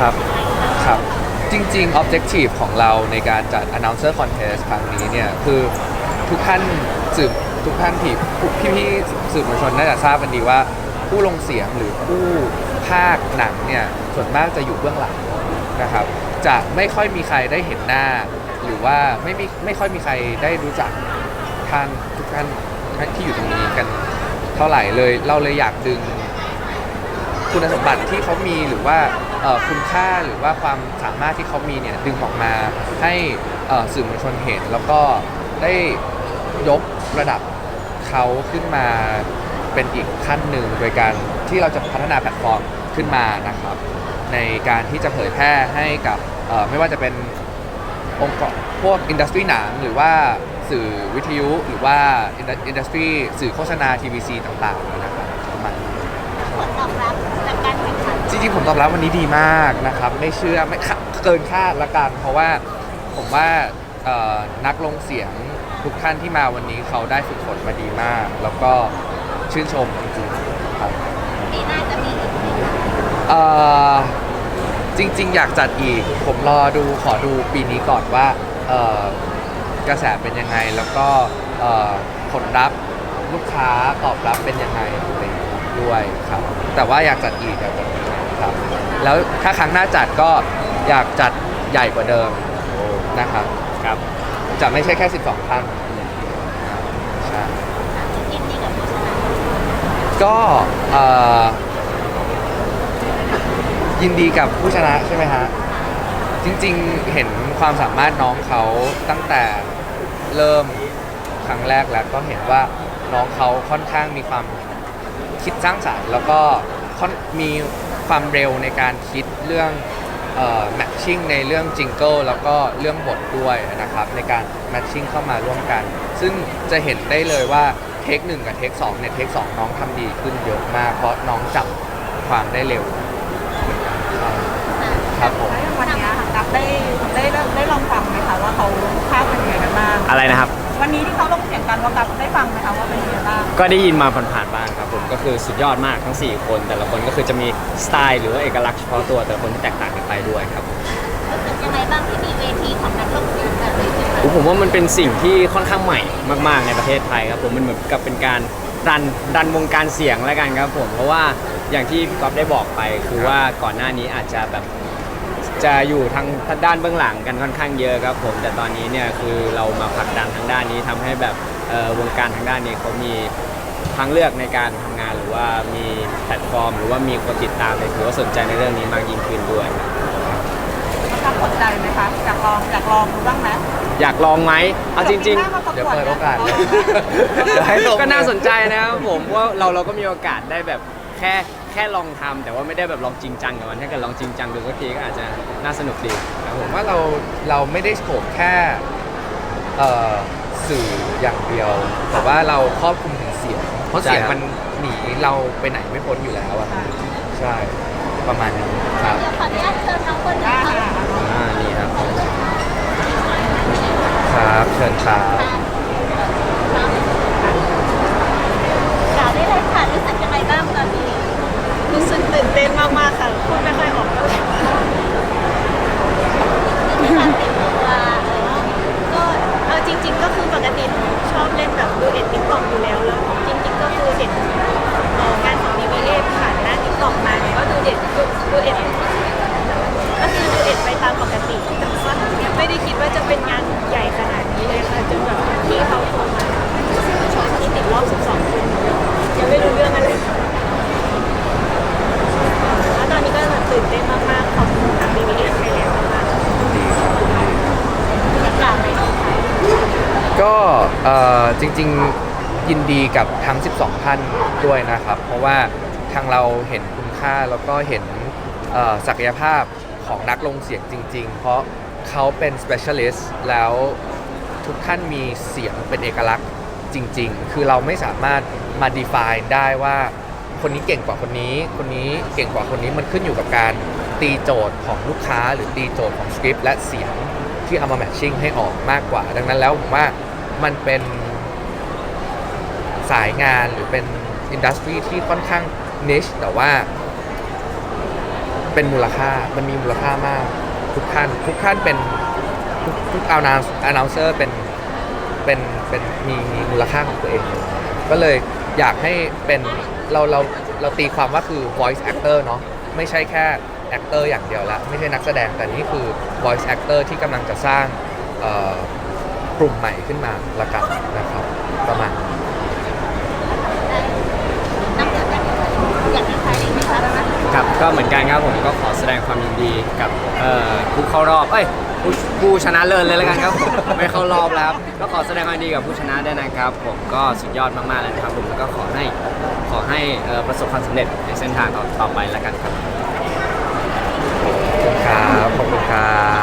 ครับครับ จริงๆ objective ของเราในการจัด announcer contest ครั้งนี้เนี่ย คือทุกท่านสื่อทุกท่านที่พี่ๆสื่อมวลชนน่าจะทราบกันดีว่า ผู้ลงเสียงหรือผู้ภาคหนังเนี่ย ส่วนมากจะอยู่เบื้องหลังนะครับ จะไม่ค่อยมีใครได้เห็นหน้า หรือว่าไม่มีไม่ค่อยมีใครได้รู้จักท่านทุกท่านที่อยู่ตรงนี้กันเท่าไหร่เลย เราเลยอยากดึงคุณสมบัติที่เขามีหรือว่า คุณค่าหรือว่าความสามารถที่เขามีเนี่ยดึงออกมาให้สื่อมวลชนเห็น แล้วก็ได้ยกระดับเขาขึ้นมาเป็นอีกขั้นหนึ่งโดยการที่เราจะพัฒนาแพลตฟอร์มขึ้นมานะครับ ในการที่จะเผยแพร่ให้กับไม่ว่าจะเป็นองค์กรพวกอินดัสทรีหนังหรือว่าสื่อวิทยุ หรือว่าอินดัสทรีสื่อโฆษณา TVC ต่างๆนะครับ จริงๆผมตอบรับวันนี้ดีมากนะครับ ไม่เชื่อไม่คาเกินคาดละกันเพราะว่าผมว่าเอ่อนักลงเสียงทุกท่านที่มาวันนี้เขาได้ฝึกฝนมาดีมาก แล้วก็ชื่นชมจริงๆครับปีหน้าจะมีอีกไหมคะเอ่อจริง ๆ อยากจัดอีก ผมรอดูขอดูปีนี้ก่อนว่าเอ่อกระแสเป็นยังไง แล้วก็เอ่อผลลัพธ์ลูกค้าตอบรับเป็นยังไงอะไรอย่างเงี้ยด้วยครับ แต่ว่าอยากจัดอีกอยากจัดอีก ครับ แล้วถ้าครั้งหน้าจัดก็อยากจัดใหญ่กว่าเดิมนะครับ ครับ จะไม่ใช่แค่ 12ท่านใช่ยินดีกับผู้ชนะก็เอ่อยินดีกับผู้ชนะใช่ไหมฮะ จริงๆเห็นความสามารถน้องเขาตั้งแต่เริ่มครั้งแรกแล้วก็เห็นว่าน้องเขาค่อนข้างมีความคิดสร้างสรรค์แล้วก็ค่อนมี ความเร็วในการคิดเรื่องแมทชิ่งในเรื่องจิงเกิลแล้วก็เรื่องบทด้วยนะครับในการแมทชิ่งเข้ามาร่วมกัน ซึ่งจะเห็นได้เลยว่าเทคหนึ่งกับเทคสองเนี่ยเทคสองน้องทำดีขึ้นเยอะมาก เพราะน้องจับความได้เร็วเหมือนกันครับผมวันนี้ยค่ะกัฟได้ได้ได้ลองฟังไหมคะว่าเขาภาพเป็นยังไงกันบ้างอะไรนะครับ วันนี้ที่เขาลงเสียงกันว่ากัฟได้ฟังไหมคะว่าเป็นยังไงบ้างก็ได้ยินมาผ่าน ครับผมก็คือสุดยอดมากทั้ง 4 คน แต่ละคนก็คือจะมีสไตล์หรือว่าเอกลักษณ์เฉพาะตัวแต่ละคนที่แตกต่างกันไปด้วยครับรู้สึกยังไงบ้างที่มีเวทีของนักลงทุนแบบนี้ขึ้นมาโอ้ผมว่ามันเป็นสิ่งที่ค่อนข้างใหม่มากๆในประเทศไทยครับผมมันเหมือนกับเป็นการรันรันวงการเสียงแล้วกันครับผมเพราะว่าอย่างที่พี่ก๊อฟได้บอกไป คือว่าก่อนหน้านี้อาจจะแบบจะอยู่ทางด้านเบื้องหลังกันค่อนข้างเยอะครับผม แต่ตอนนี้เนี่ยคือเรามาผลักดันทางด้านนี้ทำให้แบบเอ่อวงการทางด้านนี้เขามี ทางเลือกในการทำงานหรือว่ามีแพลตฟอร์ม หรือว่ามีคนติดตามเลยถือว่าสนใจในเรื่องนี้มากยิ่งขึ้นด้วยกัฟสนใจไหมคะอยากลองอยากลองดูบ้างไหมอยากลองไหมเอาจริง ๆ เดี๋ยวเปิดโอกาสเลยเดี๋ยวให้ลงก็น่าสนใจนะครับผมว่าเราเราก็มีโอกาสได้แบบแค่แค่ลองทำแต่ว่าไม่ได้แบบลองจริงจังกับมันถ้าเกิดลองจริงจังดูสักทีก็อาจจะน่าสนุกดีครับผผมมว่าเราเราไม่ได้โฉบแค่เอ่อสื่ออย่างเดียว แต่ว่าเราครอบคลุมถึงเสียง เพราะเสียงมันหนีเราไปไหนไม่พ้นอยู่แล้วอะใช่ประมาณนี้ครับเดี๋ยวขออนุญาตเชิญน้องคนหนึได้งค่ะค่ะอ่านี่ครับ ครับเชิญครับกล่าวได้เลยค่ะรู้สึกยังไงบ้างตอนนี้ รู้สึกตื่นเต้นมากๆค่ะพูดไม่ค่อยออกเท่าไหร่ มีการเตรียมตัวเออ ก็เอาจริง ๆ ก็คือปกติชอบเล่นแบบดูเอ็ดติ๊กต็อกอยู่แล้ว แล้ว จริง ๆ ก็คือเห็นเอ่องานของ BBA ผ่านหน้าติ๊กต็อกมาเนี่ยก็ดูเดูเอ็ดก็คือดูเอ็ดไปตามปกติแต่ว่าไม่ได้คิดว่าจะเป็นงานใหญ่ขนาดนี้เลยค่ะจนแบบที่เขาโทรมาชอบที่ติดรอบ12คนยังไม่รู้เรื่องอะไรแล้วตอนนี้ก็แบบตื่นเต้นมากๆขอบคุณทาง BBA ไทยแลนด์มากๆอยากกล่าวไหมก็เอ่อจริง ๆ ยินดีกับทั้ง 12 ท่านด้วยนะครับ เพราะว่าทางเราเห็นคุณค่าแล้วก็เห็น เอ่อศักยภาพของนักลงเสียงจริง ๆ เพราะเขาเป็น specialist แล้วทุกท่านมีเสียงเป็นเอกลักษณ์จริง ๆ คือเราไม่สามารถมา define ได้ว่าคนนี้เก่งกว่าคนนี้ คนนี้เก่งกว่าคนนี้มันขึ้นอยู่กับการตีโจทย์ของลูกค้าหรือตีโจทย์ของสคริปต์และเสียงที่เอามาแมทชิ่งให้ออกมากกว่า ดังนั้นแล้วผมว่ามันเป็นสายงานหรือเป็นอินดัสทรีที่ค่อนข้างนิชแต่ว่า เป็นมูลค่ามันมีมูลค่ามาก ทุกท่านทุกท่านเป็นทุกทุก announce announcer เป็นเป็นเป็นมีมีมูลค่าของตัวเอง ก็เลยอยากให้เป็นเราเราเราตีความว่าคือ voice actor เนาะไม่ใช่แค่ actor อย่างเดียวละไม่ใช่นักแสดงแต่นี่คือ voice actor ที่กำลังจะสร้างกลุ่มใหม่ขึ้นมาละกันนะครับประมาณนี้ำเดือดกันอยากมีใครอีกไหมคะ ครับ ก็เหมือนกันครับผมก็ขอแสดงความยินดีกับเอ่อผู้เข้ารอบเอ้ยผู้ผู้ชนะเลิศเลยแล้วกันครับผมไม่เข้ารอบแล้วครับก็ขอแสดงความยินดีกับผู้ชนะด้วยนะครับ ผมก็สุดยอดมากๆเลยนะครับผมแล้วก็ขอให้ขอให้เอ่อประสบความสำเร็จในเส้นทางต่อต่อไปแล้วกันครับขอบคุณครับขอบคุณครับ